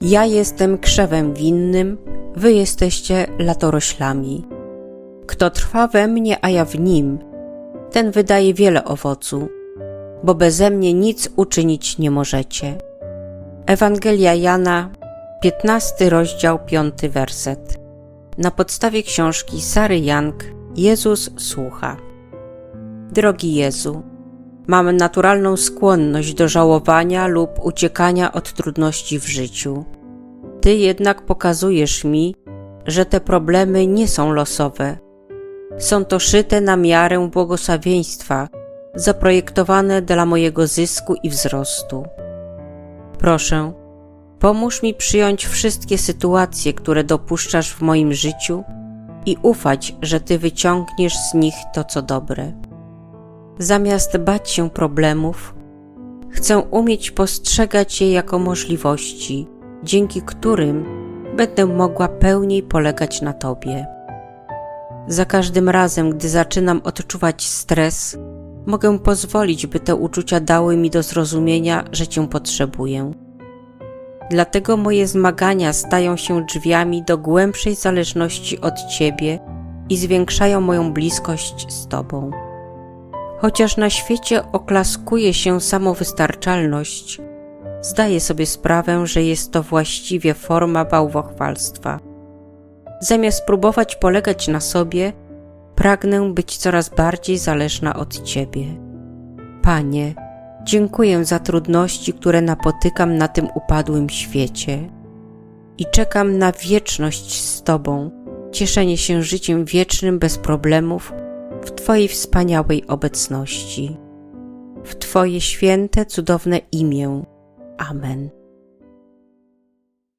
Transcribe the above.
Ja jestem krzewem winnym, wy jesteście latoroślami. Kto trwa we mnie, a ja w nim, ten wydaje wiele owocu, bo beze mnie nic uczynić nie możecie. Ewangelia Jana, 15 rozdział, 5 werset. Na podstawie książki Sary Young Jezus słucha. Drogi Jezu, mam naturalną skłonność do żałowania lub uciekania od trudności w życiu. Ty jednak pokazujesz mi, że te problemy nie są losowe. Są to szyte na miarę błogosławieństwa, zaprojektowane dla mojego zysku i wzrostu. Proszę, pomóż mi przyjąć wszystkie sytuacje, które dopuszczasz w moim życiu i ufać, że Ty wyciągniesz z nich to, co dobre. Zamiast bać się problemów, chcę umieć postrzegać je jako możliwości, dzięki którym będę mogła pełniej polegać na Tobie. Za każdym razem, gdy zaczynam odczuwać stres, mogę pozwolić, by te uczucia dały mi do zrozumienia, że Cię potrzebuję. Dlatego moje zmagania stają się drzwiami do głębszej zależności od Ciebie i zwiększają moją bliskość z Tobą. Chociaż na świecie oklaskuje się samowystarczalność, zdaję sobie sprawę, że jest to właściwie forma bałwochwalstwa. Zamiast próbować polegać na sobie, pragnę być coraz bardziej zależna od Ciebie. Panie, dziękuję za trudności, które napotykam na tym upadłym świecie i czekam na wieczność z Tobą, cieszenie się życiem wiecznym bez problemów w Twojej wspaniałej obecności. W Twoje święte, cudowne imię. Amen.